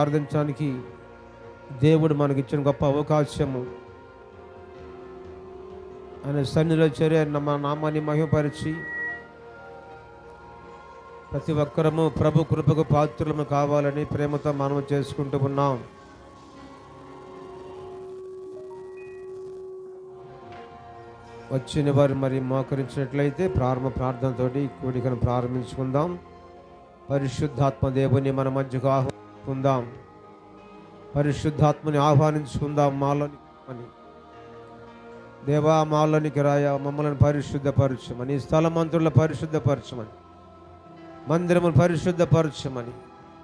ప్రార్థించడానికి దేవుడు మనకిచ్చిన గొప్ప అవకాశము. ఆయన సన్నిలో చేరి ఆయన మా నామాన్ని మహిమపరిచి ప్రతి ఒక్కరము ప్రభు కృపకు పాత్రులము కావాలని ప్రేమతో మనం చేసుకుంటూ ఉన్నాం. వచ్చిన వారు మరి మోకరించినట్లయితే ప్రారంభ ప్రార్థనతోటి కూడికను ప్రారంభించుకుందాం. పరిశుద్ధాత్మ దేవుని మన మధ్యకు ఆహ్వానించుకుందాం పరిశుద్ధాత్మని ఆహ్వానించుకుందాం మాలోని అని దేవా మాలోనికి రాయ మమ్మల్ని పరిశుద్ధపరచమని స్థలమంతుల పరిశుద్ధపరచమని మందిరమును పరిశుద్ధపరచమని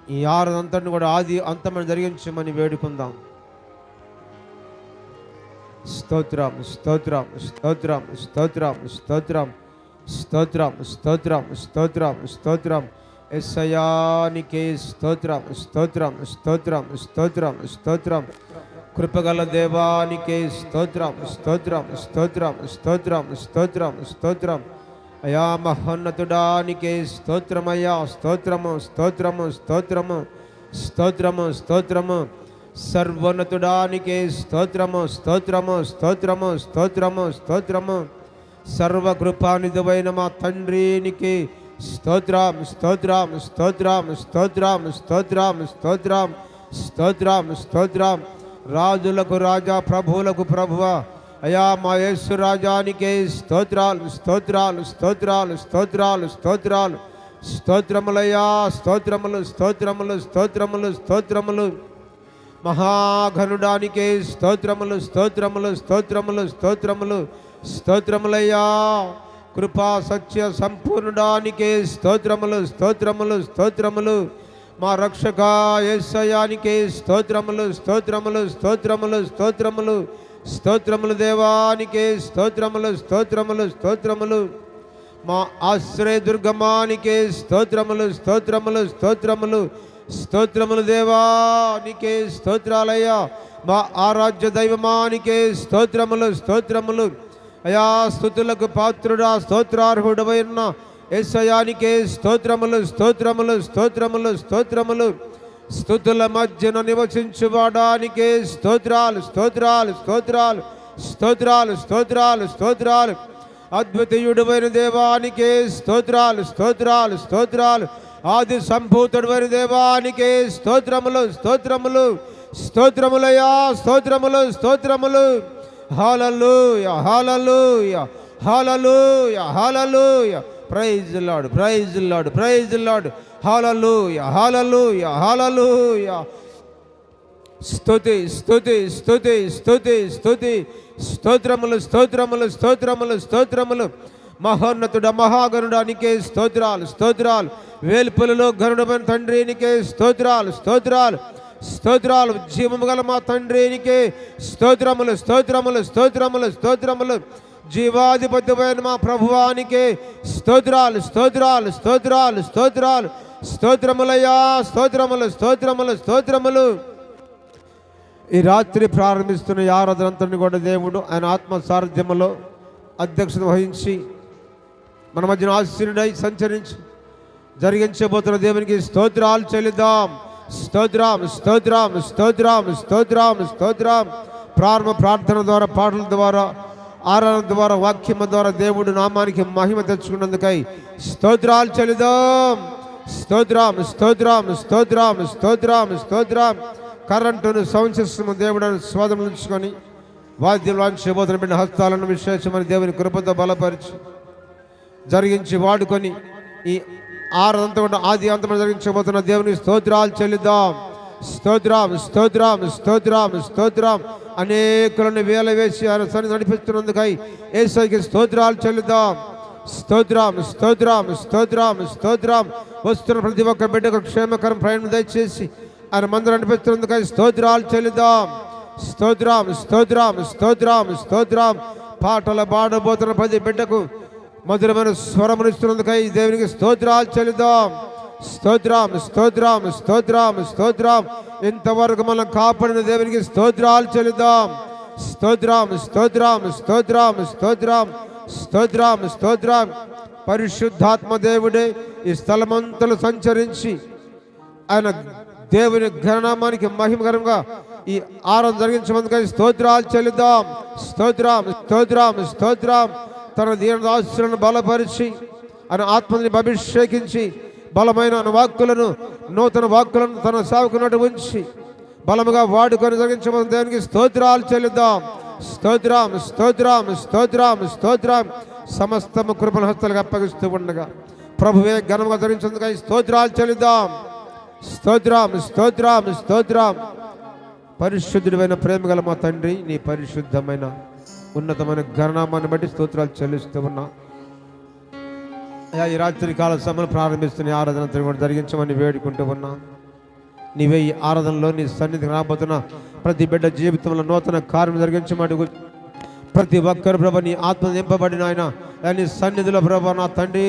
ఈ ఆరదంతటిని కూడా ఆది అంతమని జరిగించమని వేడుకుందాం. స్తోత్రం స్తోత్రం స్తోత్రం స్తోత్రం స్తోత్రం స్తోత్రం స్తోత్రం స్తోత్రం స్తోత్రం ఎస్సయానికే స్తోత్రం స్తోత్రం స్తోత్రం స్తోత్రం స్తోత్రం. కృపగల దేవానికే స్తోత్రం స్తోత్రం స్తోత్రం స్తోత్రం స్తోత్రం స్తోత్రం. అయా మహోన్నతుడానికే స్తోత్రమయ్యా. స్తోత్రము స్తోత్రము స్తోత్రము స్తోత్రము స్తోత్రము. సర్వోన్నతుడానికే స్తోత్రము స్తోత్రము స్తోత్రము స్తోత్రము స్తోత్రము. సర్వకృపానిధువైన మా తండ్రికి స్తోత్రం స్తోత్రం స్తోత్రం స్తోత్రం స్తోత్రం స్తోత్రం స్తోత్రం స్తోత్రం. రాజులకు రాజా ప్రభువులకు ప్రభువ. అయా మా యేసు రాజానికే స్తోత్రాలు స్తోత్రాలు స్తోత్రాలు స్తోత్రాలు స్తోత్రాలు. స్తోత్రములయ్యా స్తోత్రములు స్తోత్రములు స్తోత్రములు స్తోత్రములు. మహాఘనుడానికే స్తోత్రములు స్తోత్రములు స్తోత్రములు స్తోత్రములు స్తోత్రములయ్యా. కృపా సత్య సంపూర్ణుడానికే స్తోత్రములు స్తోత్రములు స్తోత్రములు. మా రక్షక యేసయానికే స్తోత్రములు స్తోత్రములు స్తోత్రములు స్తోత్రములు. స్తోత్రములు దేవానికే స్తోత్రములు స్తోత్రములు స్తోత్రములు. మా ఆశ్రయ దుర్గమానికే స్తోత్రములు స్తోత్రములు స్తోత్రములు. స్తోత్రములు దేవానికి స్తోత్రాలయ మా ఆరాధ్య దైవమానికే స్తోత్రములు స్తోత్రములు. అయా స్థుతులకు పాత్రుడా స్తోత్రార్హుడవైన ఎస్సయానికే స్తోత్రములు స్తోత్రములు స్తోత్రములు స్తోత్రములు. స్థుతుల మధ్యన నివసించువాడానికే స్తోత్రాలు స్తోత్రాలు స్తోత్రాలు స్తోత్రాలు స్తోత్రాలు స్తోత్రాలు. అద్వితీయుడమైన దేవానికే స్తోత్రాలు స్తోత్రాలు స్తోత్రాలు. ఆది సంభూతుడైన దేవానికే స్తోత్రములు స్తోత్రములు. స్తోత్రములయా స్తోత్రములు స్తోత్రములు. Hallelujah hallelujah hallelujah hallelujah praise lord praise lord praise lord hallelujah hallelujah hallelujah స్థుతి స్తుతి స్థుతి స్థుతి స్థుతి స్తోత్రములు స్తోత్రములు స్తోత్రములు స్తోత్రములు మహోన్నతుడ మహాగణుడానికే స్తోత్రాలు స్తోత్రాలు. వేల్పులలో గరుడమైన తండ్రినికే స్తోత్రాలు స్తోత్రాలు. స్తోత్రాలు జీవము గల మా తండ్రినికే స్తోత్రములు స్తోత్రములు స్తోత్రములు స్తోత్రములు. జీవాధిపతిమైన మా ప్రభువానికే స్తోత్రాలు స్తోత్రాలు స్తోత్రాలు స్తోత్రాలు. స్తోత్రములయ్యా స్తోత్రములు స్తోత్రములు స్తోత్రములు. ఈ రాత్రి ప్రారంభిస్తున్న ఆరాధనంతని కూడా దేవుడు ఆయన ఆత్మ సారథ్యములో అధ్యక్షత వహించి మన మధ్యన ఆశీనుడై సంచరించి జరిగించబోతున్న దేవునికి స్తోత్రాలు చెల్లిద్దాం. స్తోత్రం స్తోత్రం స్తోత్రం స్తోత్రం స్తోత్రం. ప్రారంభ ప్రార్థన ద్వారా పాటల ద్వారా ఆరాధన ద్వారా వాక్యం ద్వారా దేవుడు నామానికి మహిమ తెచ్చుకున్నందుకై స్తోత్రాలు చెల్లిదాం. స్తోత్రం స్తోత్రం స్తోత్రం స్తోత్రం స్తోత్రం. కరెంటును సౌండ్ దేవుడని దేవుడు స్వాదం ఉంచుకొని వాద్యం వాంచబోతున్న బిడ్డ హస్తాలను విశేషమని దేవుని కృపతో బలపరిచి జరిగించి వాడుకొని ఈ ఆరంతా ఆది అంతమైన జరిగించబోతున్న దేవుని స్తోత్రాలు చెల్లిద్దాం. స్తోత్రం స్తోత్రం స్తోత్రం స్తోత్రం. అనేకులను వేల వేసి ఆయన సన్ని నడిపిస్తున్నందుకై ఏసైకి స్తోత్రాలు చెల్లిద్దాం. స్తోత్రం స్తోత్రం స్తోత్రం స్తోత్రం. వస్తున్న ప్రతి ఒక్క బిడ్డకు క్షేమకరం ప్రయాణం దయచేసి ఆయన మందు నడిపిస్తున్నందుకై స్తోత్రాలు చెల్లిద్దాం. స్తోత్రం స్తోత్రం స్తోత్రం స్తోత్రం. పాటలు పాడబోతున్న ప్రతి బిడ్డకు మధురమైన స్వరమునిస్తున్నందుకై దేవునికి స్తోత్రాలు చెల్లిద్దాం. స్తోత్రం స్తోత్రం స్తోత్రం స్తోత్రం. ఇంతవరకు మనం కాపాడిన దేవునికి స్తోత్రాలు చెల్లిద్దాం. స్తోత్రం స్తోత్రం స్తోత్రం స్తోత్రం స్తోత్రం స్తోత్రం. పరిశుద్ధాత్మ దేవుడే ఈ స్థలమంతలు సంచరించి ఆయన దేవుని ఘననామానికి మహిమకరంగా ఈ ఆరం జరిగించమందుకై స్తోత్రాలు చెల్లిద్దాం. స్తోత్రం స్తోత్రం స్తోత్రం. తన దీనదాసులను బలపరిచి ఆయన ఆత్మని అభిషేకించి బలమైన వాక్కులను నూతన వాక్కులను తన సాగుకున్నట్టు ఉంచి బలముగా వాడుకొని జరిగించమని దేవునికి స్తోత్రాలు చెల్లిద్దాం. స్తోత్రం స్తోత్రం స్తోత్రం స్తోత్రం. సమస్తము కృపణ హస్తలకు అప్పగిస్తూ ఉండగా. ప్రభువే ఘనముగా ధరించేందుకు స్తోత్రాలు చెల్లిద్దాం. స్తోత్రం స్తోత్రం స్తోత్రం. పరిశుద్ధుడైన ప్రేమ గల మా తండ్రి నీ పరిశుద్ధమైన ఉన్నతమైన ఘననామాన్ని బట్టి స్తోత్రాలు చెల్లిస్తూ ఉన్నా. అయ్యా ఈ రాత్రి కాల సమయం ప్రారంభిస్తున్న ఈ ఆరాధన తిరుగుడు జరిగించమని వేడుకుంటూ ఉన్నా. నీవే ఈ ఆరాధనలో నీ సన్నిధికి రాబోతున్న ప్రతి బిడ్డ జీవితంలో నూతన కార్యం జరిగించమని అడుగు ప్రతి ఒక్కరు ప్రభ నీ ఆత్మ నింపబడిన ఆయన నీ సన్నిధిలో ప్రభ నా తండ్రి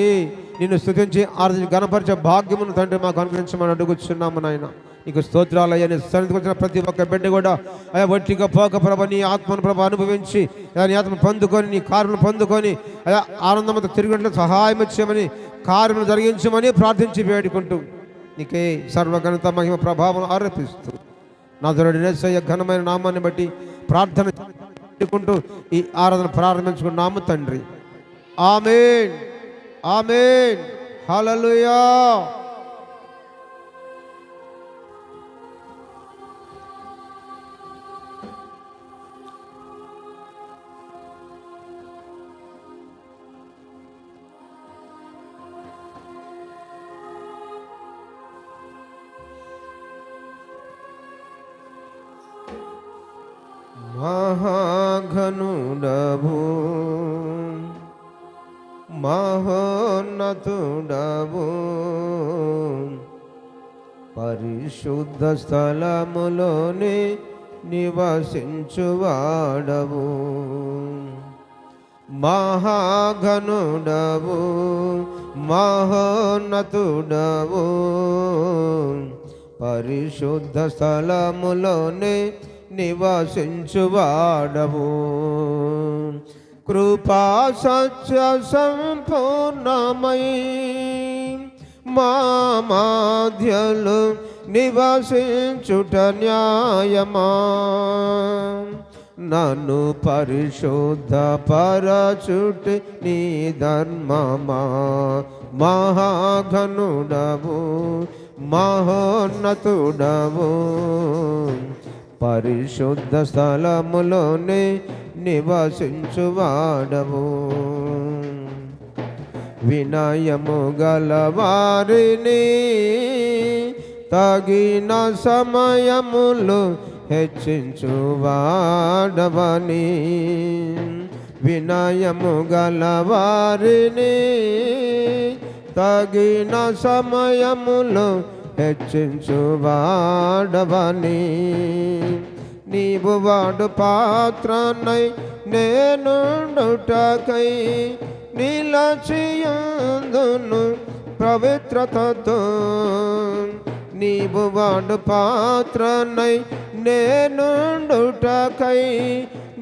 నిన్ను స్థుతించి ఆరాధించి గణపరిచే భాగ్యమును తండ్రి మాకు అనుగ్రహించమని అడుగుచున్నాము నాయన. నీకు స్తోత్రాలయ్యా నీ సన్నిధికి వచ్చిన ప్రతి ఒక్క బిడ్డ కూడా అయ్యా ఒట్టిగా పోక ప్రభ నీ ఆత్మను ప్రభ అనుభవించి దాని నీ ఆత్మ పొందుకొని నీ కార్యములు పొందుకొని అయ్యా ఆనందంతో తిరిగినట్లు సహాయం ఇచ్చామని కార్యములు జరిగించమని ప్రార్థించి వేడుకుంటూ నీకే సర్వఘనత మహిమ ప్రభావం ఆరోపిస్తూ నా దొరడి నేసయ్య ఘనమైన నామాన్ని బట్టి ప్రార్థన పెట్టుకుంటూ ఈ ఆరాధన ప్రారంభించుకున్నాము తండ్రి. ఆమెన్. ఆమెన్. హలలుయా మహాఘనుడవు మహోన్నతుడవు పరిశుద్ధ స్థలములోనే నివసించువాడవు మహాఘనుడవు మహోన్నతుడవు పరిశుద్ధ స్థలములోనే నివసించువాడవు. కృపా సత్య సంపూర్ణమై మాధ్యలు నివసించుట న్యాయమా. నన్ను పరిశుద్ధ పరచుటి నీ ధర్మమా. మహాఘనుడవు మహోన్నతుడవు. పరిశుద్ధ స్థలములోనే నివసించువాడవు వినయము గలవారిని తగిన సమయములు హెచ్చించువాడవని వినయము గలవారిని తగిన సమయములు హెచ్చించువాడవని నీవు వాడు పాత్రనై నేనుండుటకై నిలచియందును పవిత్రతతో నీవు వాడు పాత్రనై నేనుండుటకై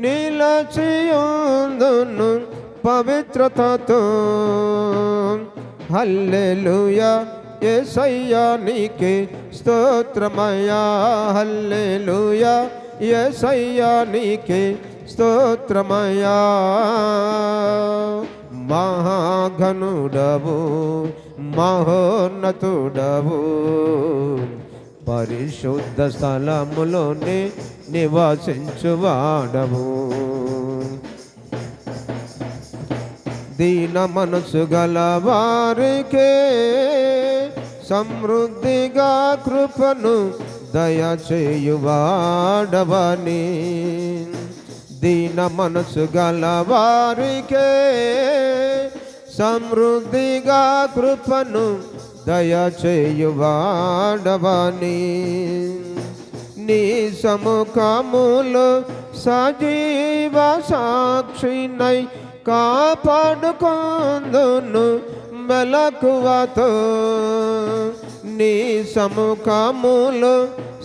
నిలచియందును పవిత్రతతో హల్లెలూయా యేసయ్యా నీకే స్తోత్రమయ్యా. హల్లెలూయా. యేసయ్యా నీకే స్తోత్రమయ్యా. మహాఘనుడవు మహోన్నతుడవు. పరిశుద్ధ స్థలములోనే నివాసించువాడవు. దీన మనసు గల వారికే సమృద్ధిగా కృపను దయచేయువాడవని. దీన మనసు గల వారికే సమృద్ధిగా కృపను దయచేయువాడవని. నీ సముఖములు సజీవ సాక్షినై కాపాడుకొందును. మెలకువతో నీ సముఖములు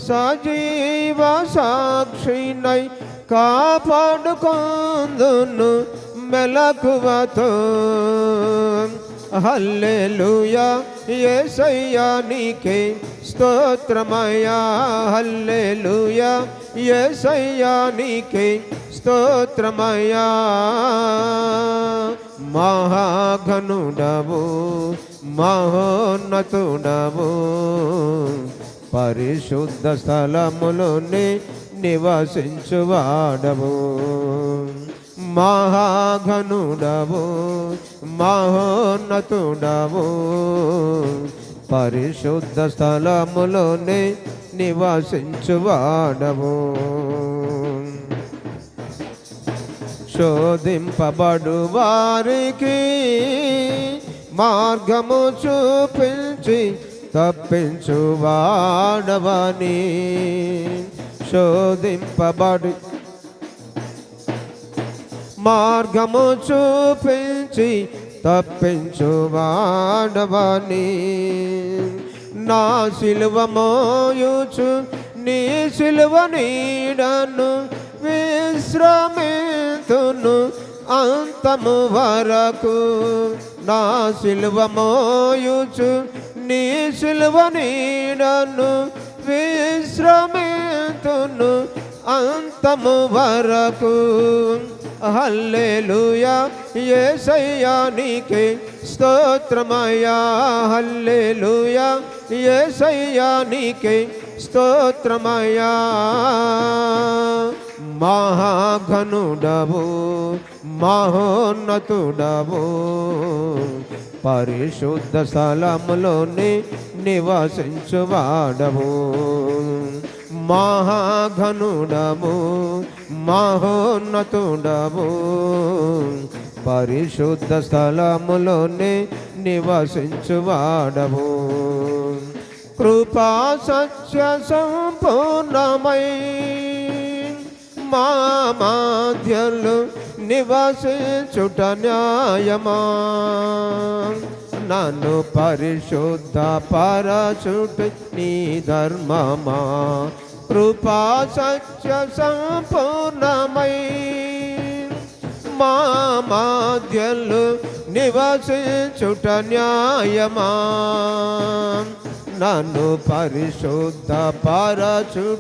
సజీవ సాక్షినై కాపాడుకొందును మెలకువతో. హల్లెలూయా యేసయ్యా నీకే స్తోత్రమయ్యా. హల్లెలూయా యేసయ్యా నీకే స్తోత్రమయా మహాఘనుడవు మహోన్నతుడవు. పరిశుద్ధ స్థలములోని నివసించువాడవు. మహాఘనుడవు మహోన్నతుడవు. పరిశుద్ధ స్థలములోనే నివసించువాడవు. శోధింపబడు వారికి మార్గము చూపించి తప్పించు వాడవని శోధింపబడు మార్గము చూపించి తప్పించు వాడవని నా శిలువ మోయుచు నీ శిలువ నీడను విశ్రమితును అంతము వరకు నా శిల్వ మోయుచు నీ శిల్వ నీడను విశ్రమితును అంతము వరకు. హల్లేలుయా యేసయ్యా నీకే స్తోత్రమయా హల్లేలుయా యేసయ్యా నీకే స్తోత్రమయా మహాఘనుడవు మహోన్నతుడవు. పరిశుద్ధ స్థలములోని నివసించువాడవు. మహాఘనుడము మహోన్నతుడము పరిశుద్ధ స్థలములోనే నివసించువాడవు. కృపా సత్య సంపూర్ణమై మా మాధ్యలు నివసించుట న్యాయమా? నన్ను పరిశుద్ధ పరచుట నీ ధర్మమా? కృపా సత్య సంపూర్ణమై మా మాధ్యలు నివసించుట న్యాయమా? నన్ను పరిశుద్ధ పరచుట